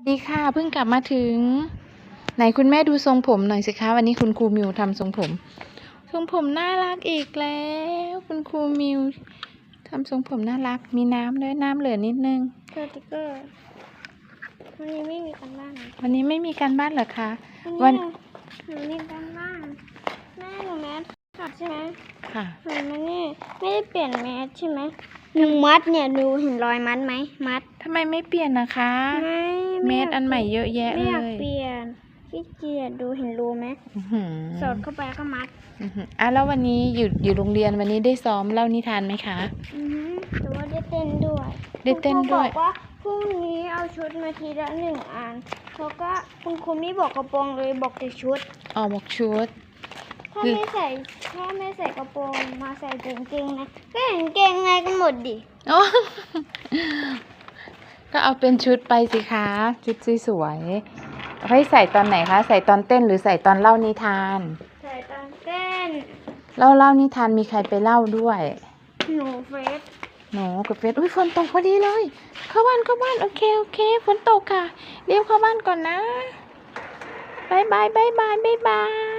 สวัสดีค่ะเพิ่งกลับมาถึง ไหนคุณแม่ดูทรงผมหน่อยสิคะวันนี้คุณครูมิวทำทรงผม ทรงผมน่ารักอีกแล้ว คุณครูมิวทำทรงผมน่ารักมีน้ำด้วยน้ำเหลือนิดนึงสติกเกอร์วันนี้ไม่มีการบ้านนะวันนี้ไม่มีการบ้านเหรอคะวัวันนหนูมีการบ้านแม่หนูแมสขาดใช่ไหมค่ะหนูมานี่ไม่ได้เปลี่ยนแมสใช่ไหมหนึ่งมัดเนี่ยดูเห็นรอยมัดไหมมัดทำไมไม่เปลี่ยนนะคะไม่ เมไยาดกอันใหม่เยอะแยะไม่เลอยากยเปลี่ยนขี้เกียจดูเห็นรูไหมอื้อหือสอดเข้าไปก็มัดอื้อหืออะแล้ววันนี้อยู่อยู่โรงเรียนวันนี้ได้ซ้อมเล่านิทานไหมคะ อือฮึแต่ว่าได้เต้นด้วยได้เต้นด้วย คุณครูบอกว่าพรุ่งนี้เอาชุดมาทีละหนึ่งอันแล้วก็คุณครูไม่บอกกระโปรงเลยบอกแต่ชุด ออกบอกชุด ถ้าคือไม่ใส่ถ้าไม่ใส่กระโปรงมาใส่กางเกงนะก็เห็นเกงไงกันหมดดิ โอ้ ก็เอาเป็นชุดไปสิคะ ชุดสวยๆเอาให้ใส่ตอนไหนคะ ใส่ตอนเต้นหรือใส่ตอนเล่านิทาน ใส่ตอนเต้น เล่าเล่านิทานมีใครไปเล่าด้วย หนูเฟสหนูกับเฟสอุ้ยฝนตกพอดีเลย เข้าบ้านเข้าบ้านโอเคโอเคฝนตกค่ะ เรียวเข้าบ้านก่อนนะบายบายบายบายบายบาย